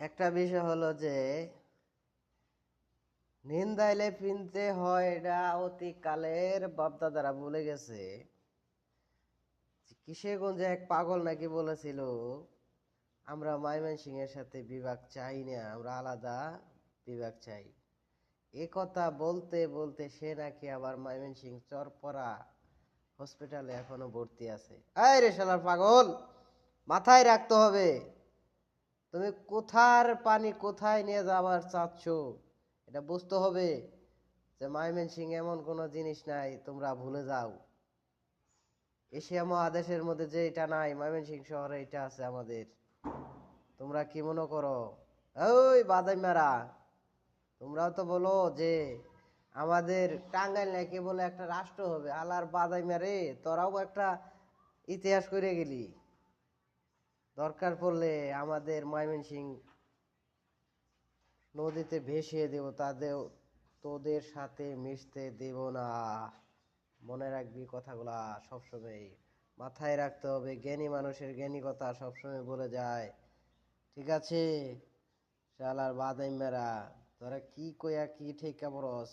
একটা বিষয় হলো যে, নিন্দাইলে পিনতে হয় এটা অতীতকালের বাপদাদারা বলে গেছে। কিসেরগঞ্জে এক পাগল নাকি বলেছিল, আমরা ময়মনসিং এর সাথে বিভাগ চাই না, আমরা আলাদা বিভাগ চাই। এ কথা বলতে বলতে সে নাকি আবার ময়মনসিং চরপরা হসপিটালে এখনও ভর্তি আছে। এই রে শালার পাগল, মাথায় রাখতে হবে। তুমি কোথার পানি কোথায় নিয়ে যাবার চাচ্ছ, এটা বুঝতে হবে যে সিং এমন কোনো জিনিস নাই, তোমরা ভুলে যাও। এশিয়া মহাদেশের মধ্যে যে এটা নাই সিং শহরে এটা আছে আমাদের। তোমরা কি মনে করো? ওই বাদাই বাদাইমারা তোমরাও তো বলো যে আমাদের টাঙ্গাইল নাকি বলে একটা রাষ্ট্র হবে আলার বাদাইমারে তোরাও একটা ইতিহাস করে গেলি। দরকার পড়লে আমাদের ময়মনসিং নদীতে ভেসিয়ে দেব তাদের তোদের সাথে মিশতে দেব না। মনে রাখবি কথাগুলা সবসময় মাথায় রাখতে হবে, জ্ঞানী মানুষের জ্ঞানী কথা সবসময় বলে যায়। ঠিক আছে? শালার বাদাইমেরা তোরা কি কইয়া কি ঠিক বরস